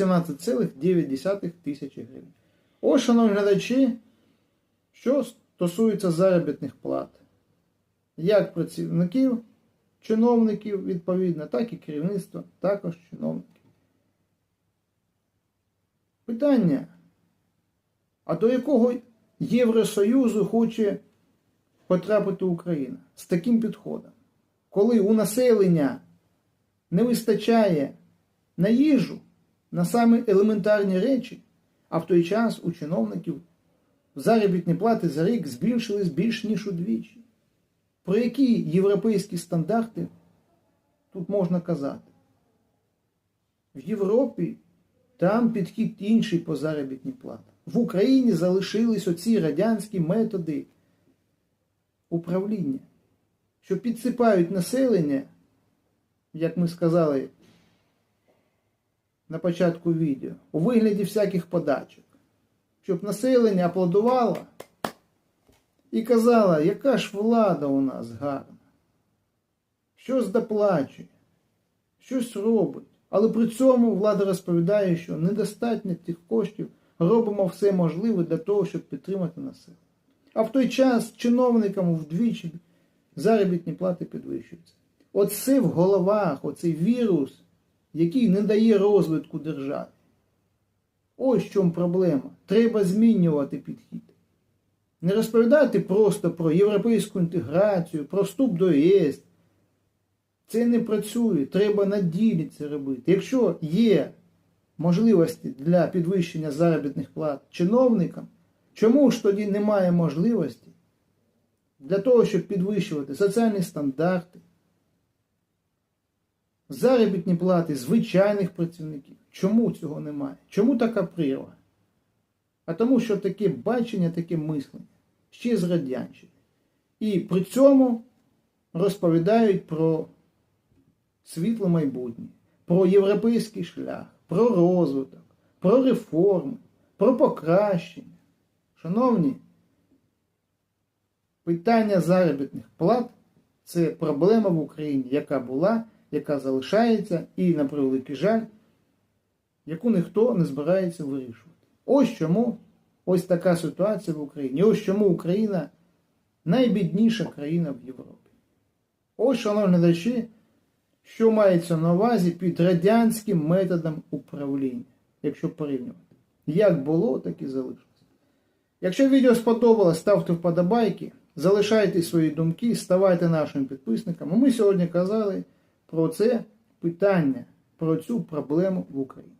17,9 тисячі гривень. Ось, шановні глядачі, що стосується заробітних плат. Як працівників, чиновників, відповідно, так і керівництва, також чиновників. Питання. А до якого Євросоюзу хоче потрапити Україна з таким підходом? Коли у населення не вистачає на їжу, на самі елементарні речі, а в той час у чиновників заробітні плати за рік збільшились більш ніж удвічі. Про які європейські стандарти тут можна казати? В Європі там підхід інший по заробітній платі. В Україні залишились оці радянські методи управління, що підсипають населення, як ми сказали на початку відео, у вигляді всяких подачок, щоб населення аплодувало і казало, яка ж влада у нас гарна, щось доплачує, щось робить. Але при цьому влада розповідає, що недостатньо тих коштів, робимо все можливе для того, щоб підтримати населення. А в той час чиновникам вдвічі заробітні плати підвищуються. Оце в головах, оцей вірус, який не дає розвитку державі. Ось в чому проблема. Треба змінювати підхід. Не розповідати просто про європейську інтеграцію, про вступ до ЄС. Це не працює, треба на ділі це робити. Якщо є можливості для підвищення заробітних плат чиновникам, чому ж тоді немає можливості для того, щоб підвищувати соціальні стандарти, заробітні плати звичайних працівників? Чому цього немає? Чому така прірва? А тому, що таке бачення, таке мислення ще з радянщини. І при цьому розповідають про світле майбутнє, про європейський шлях, про розвиток, про реформи, про покращення. Шановні, питання заробітних плат це проблема в Україні, яка була, яка залишається, і, на превеликий жаль, яку ніхто не збирається вирішувати. Ось чому ось така ситуація в Україні. Ось чому Україна найбідніша країна в Європі. Ось, шановні глядачі, що мається на увазі під радянським методом управління, якщо порівнювати. Як було, так і залишилось. Якщо відео сподобалось, ставте вподобайки, залишайте свої думки, ставайте нашими підписниками. Ми сьогодні казали про це питання, про цю проблему в Україні.